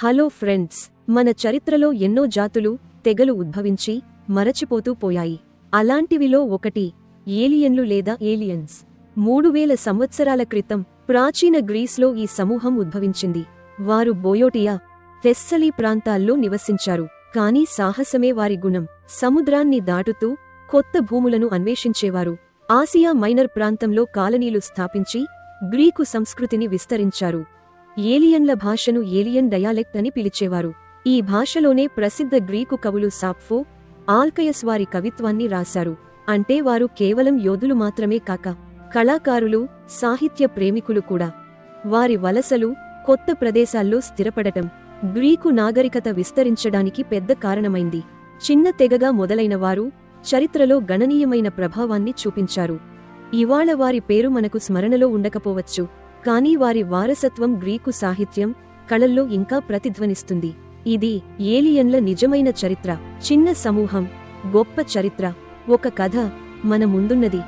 Hello friends మన చరిత్రలో ఎన్నో జాతులు తెగలు ఉద్భవించి మరచిపోతూ పోయాయి. అలాంటివిలో ఒకటి ఏలియన్లు లేదా ఏలియన్స్. మూడు వేల సంవత్సరాల క్రితం ప్రాచీన గ్రీస్లో ఈ సమూహం ఉద్భవించింది. వారు బోయోటియా తెస్సలీ ప్రాంతాల్లో నివసించారు. కానీ సాహసమే వారి గుణం. సముద్రాన్ని దాటుతూ కొత్త భూములను అన్వేషించేవారు. ఆసియా మైనర్ ప్రాంతంలో కాలనీలు స్థాపించి గ్రీకు సంస్కృతిని విస్తరించారు. ఏలియన్ల భాషను ఏలియన్ డయాలెక్ట్ అని పిలిచేవారు. ఈ భాషలోనే ప్రసిద్ధ గ్రీకు కవులు సాప్ఫో ఆల్కయస్ వారి కవిత్వాన్ని రాశారు. అంటే వారు కేవలం యోధులు మాత్రమే కాక కళాకారులు సాహిత్య ప్రేమికులు కూడా. వారి వలసలు కొత్త ప్రదేశాల్లో స్థిరపడటం గ్రీకు నాగరికత విస్తరించడానికి పెద్ద కారణమైంది. చిన్న తెగగా మొదలైన వారు చరిత్రలో గణనీయమైన ప్రభావాన్ని చూపించారు. ఇవాళ వారి పేరు మనకు స్మరణలో ఉండకపోవచ్చు. కానీ వారి వారసత్వం గ్రీకు సాహిత్యం కళల్లో ఇంకా ప్రతిధ్వనిస్తుంది. ఇది ఏలియన్ల నిజమైన చరిత్ర చిన్న సమూహం గొప్ప చరిత్ర ఒక కథ మన ముందున్నది.